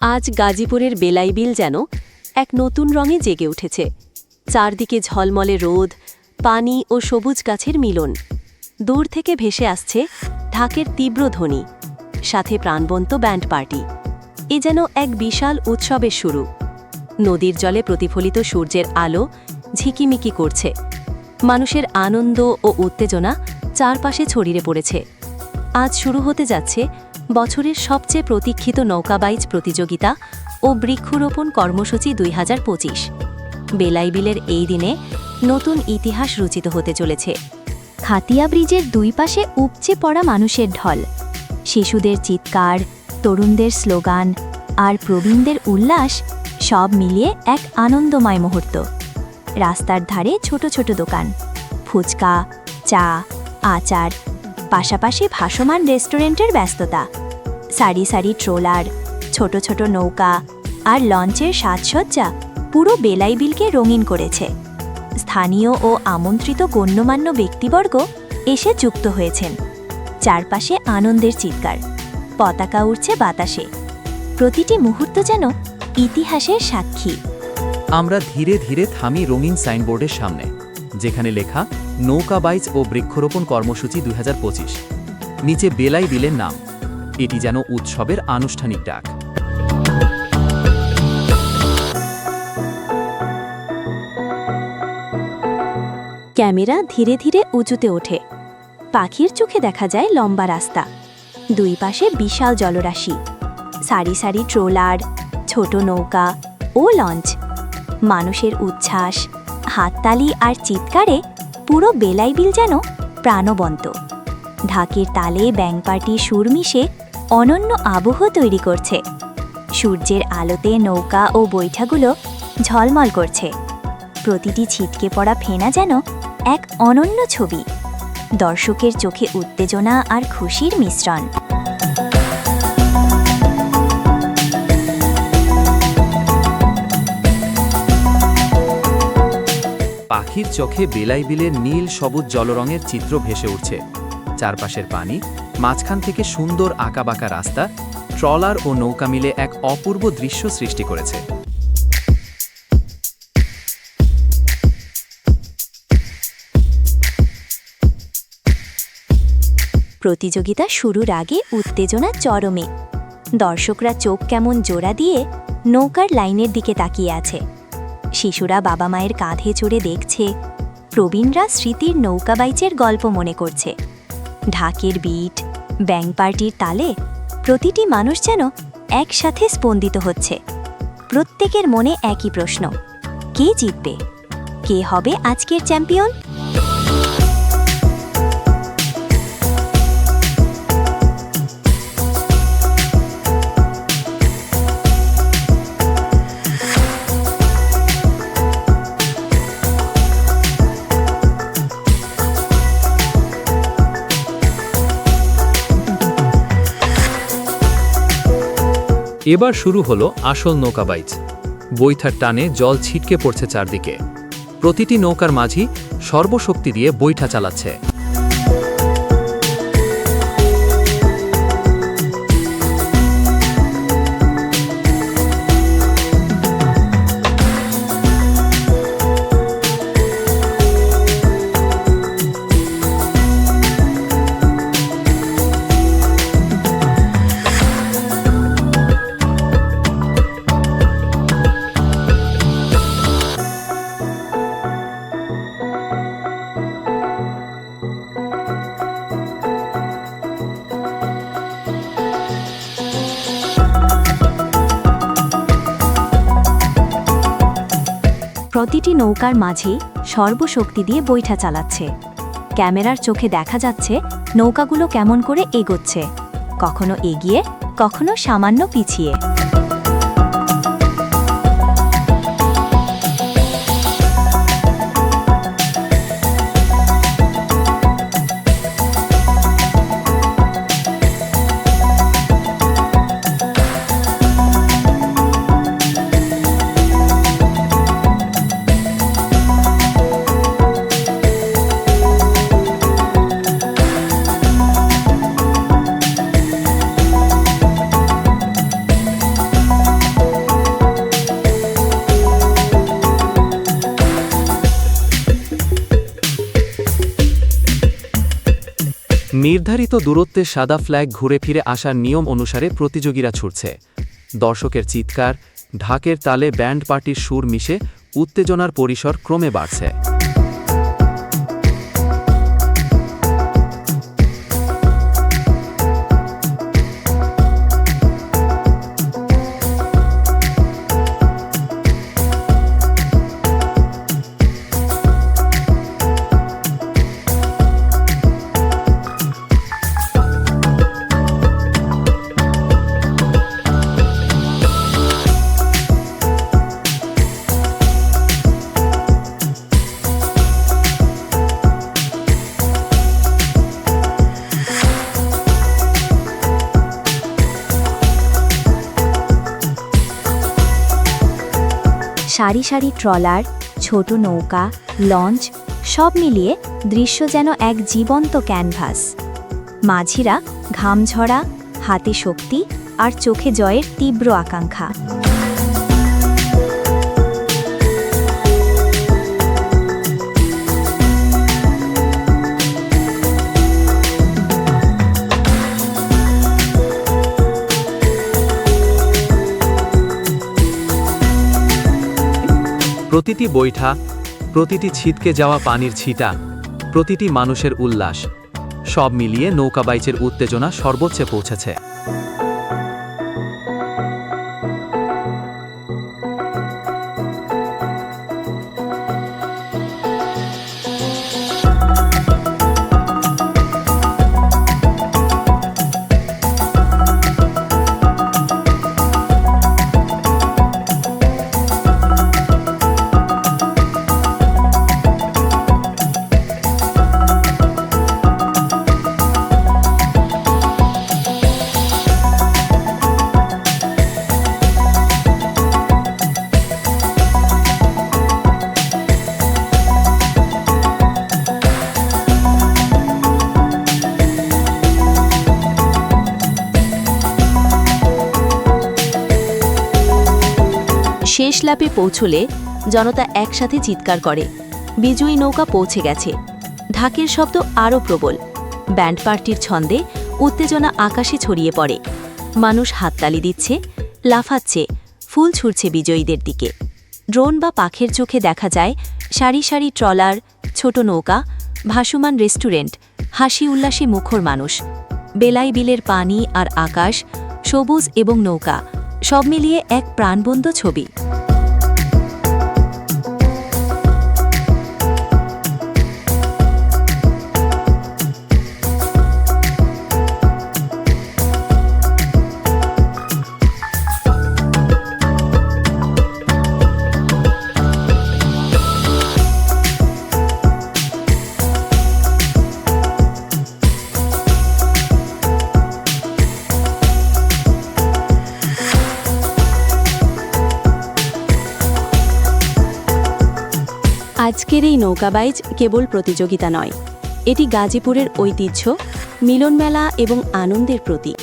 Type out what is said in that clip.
আজ গাজীপুরের বেলাইবিল যেন এক নতুন রঙে জেগে উঠেছে। চারদিকে ঝলমলে রোদ, পানি ও সবুজ গাছের মিলন। দূর থেকে ভেসে আসছে ঢাকের তীব্র ধ্বনি, সাথে প্রাণবন্ত ব্যান্ড পার্টি। এ যেন এক বিশাল উৎসবের শুরু। নদীর জলে প্রতিফলিত সূর্যের আলো ঝিকিমিকি করছে। মানুষের আনন্দ ও উত্তেজনা চারপাশে ছড়িয়ে পড়েছে। আজ শুরু হতে যাচ্ছে বছরের সবচেয়ে প্রতীক্ষিত নৌকাবাইজ প্রতিযোগিতা ও বৃক্ষরোপণ কর্মসূচি দুই হাজার পঁচিশ। বেলাইবিলের এই দিনে নতুন ইতিহাস রচিত হতে চলেছে। খাতিয়া ব্রিজের দুই পাশে উপচে পড়া মানুষের ঢল। শিশুদের চিৎকার, তরুণদের স্লোগান আর প্রবীণদের উল্লাস সব মিলিয়ে এক আনন্দময় মুহূর্ত। রাস্তার ধারে ছোট ছোট দোকান, ফুচকা, চা, আচার, পাশাপাশি ভাসমান রেস্টুরেন্টের ব্যস্ততা। সারি সারি ট্রোলার, ছোট ছোট নৌকা আর লঞ্চের সাজসজ্জা পুরো বেলাইবিলকে রঙিন করেছে। স্থানীয় ও আমন্ত্রিত গণ্যমান্য ব্যক্তিবর্গ এসে যুক্ত হয়েছেন। চারপাশে আনন্দের চিৎকার, পতাকা উঠছে বাতাসে। প্রতিটি মুহূর্ত যেন ইতিহাসের সাক্ষী। আমরা ধীরে ধীরে থামি রঙিন সাইনবোর্ডের সামনে, যেখানে লেখা, নৌকা বাইচ ও বৃক্ষরোপণ কর্মসূচি দু হাজার পঁচিশ। নিচে বেলাই বিলের নাম। এটি যেন উৎসবের আনুষ্ঠানিক ডাক। ক্যামেরা ধীরে ধীরে উঁচুতে ওঠে। পাখির চোখে দেখা যায় লম্বা রাস্তা। দুই পাশে বিশাল জলরাশি। সারি সারি ট্রোলার, ছোট নৌকা ও লঞ্চ। মানুষের উচ্ছ্বাস, হাততালি আর চিৎকারে পুরো বেলাইবিল যেন প্রাণবন্ত। ঢাকের তালে ব্যাং পার্টি সুর মিশে অনন্য আবহ তৈরি করছে। সূর্যের আলোতে নৌকা ও বৈঠাগুলো ঝলমল করছে। প্রতিটি ছিটকে পড়া ফেনা যেন এক অনন্য ছবি। দর্শকের চোখে উত্তেজনা আর খুশির মিশ্রণ। পাখির চোখে বেলাই বিলের নীল সবুজ জলরঙের চিত্র ভেসে উঠছে। চারপাশের পানি, মাঝখান থেকে সুন্দর আঁকাবাঁকা রাস্তা, ট্রলার ও নৌকা মিলে এক অপূর্ব দৃশ্য সৃষ্টি করেছে। প্রতিযোগিতা শুরুর আগে উত্তেজনা চরমে। দর্শকরা চোখ কেমন জোড়া দিয়ে নৌকার লাইনের দিকে তাকিয়ে আছে। শিশুরা বাবা মায়ের কাঁধে চড়ে দেখছে, প্রবীণরা স্মৃতির নৌকা বাইচের গল্প মনে করছে। ঢাকের বিট ব্যাং পার্টির তালে প্রতিটি মানুষ যেন একসাথে স্পন্দিত হচ্ছে। প্রত্যেকের মনে একই প্রশ্ন, কে জিতবে? কে হবে আজকের চ্যাম্পিয়ন? এবার শুরু হলো আসল নৌকা বাইচ। বৈঠার টানে জল ছিটকে পড়ছে চারদিকে। প্রতিটি নৌকার মাঝি সর্বশক্তি দিয়ে বৈঠা চালাচ্ছে। প্রতিটি নৌকার মাঝেই সর্বশক্তি দিয়ে বৈঠা চালাচ্ছে। ক্যামেরার চোখে দেখা যাচ্ছে নৌকাগুলো কেমন করে এগোচ্ছে। কখনো এগিয়ে, কখনো সামান্য পিছিয়ে। নির্ধারিত দূরত্বে সাদা ফ্ল্যাগ ঘুরে ফিরে আসার নিয়ম অনুসারে প্রতিযোগীরা ছুটছে। দর্শকের চিৎকার, ঢাকের তালে ব্যান্ড পার্টির সুর মিশে উত্তেজনার পরিসর ক্রমে বাড়ছে। সারি সারি ট্রলার, ছোট নৌকা, লঞ্চ, সব মিলিয়ে দৃশ্য যেন এক জীবন্ত ক্যানভাস। মাঝিরা ঘামঝরা, হাতে শক্তি আর চোখে জয়ের তীব্র আকাঙ্ক্ষা। প্রতিটি বৈঠা, প্রতিটি ছিটকে যাওয়া পানির ছিটা, প্রতিটি মানুষের উল্লাস, সব মিলিয়ে নৌকাবাইচের উত্তেজনা সর্বোচ্চে পৌঁছেছে। শেষ পৌঁছলে জনতা একসাথে চিৎকার করে। বিজয়ী নৌকা পৌঁছে গেছে। ঢাকের শব্দ আরও প্রবল। ব্যান্ড পার্টির ছন্দে উত্তেজনা আকাশে ছড়িয়ে পড়ে। মানুষ হাততালি দিচ্ছে, লাফাচ্ছে, ফুল ছুড়ছে বিজয়ীদের দিকে। ড্রোন বা পাখের চোখে দেখা যায় সারি সারি ট্রলার, ছোট নৌকা, ভাসমান রেস্টুরেন্ট, হাসি উল্লাসে মুখর মানুষ। বেলাই বিলের পানি আর আকাশ, সবুজ এবং নৌকা, সব মিলিয়ে এক প্রাণবন্ত ছবি। আজকের এই নৌকাবাইজ কেবল প্রতিযোগিতা নয় এটি গাজীপুরের ঐতিহ্য মিলনমেলা এবং আনন্দের প্রতীক।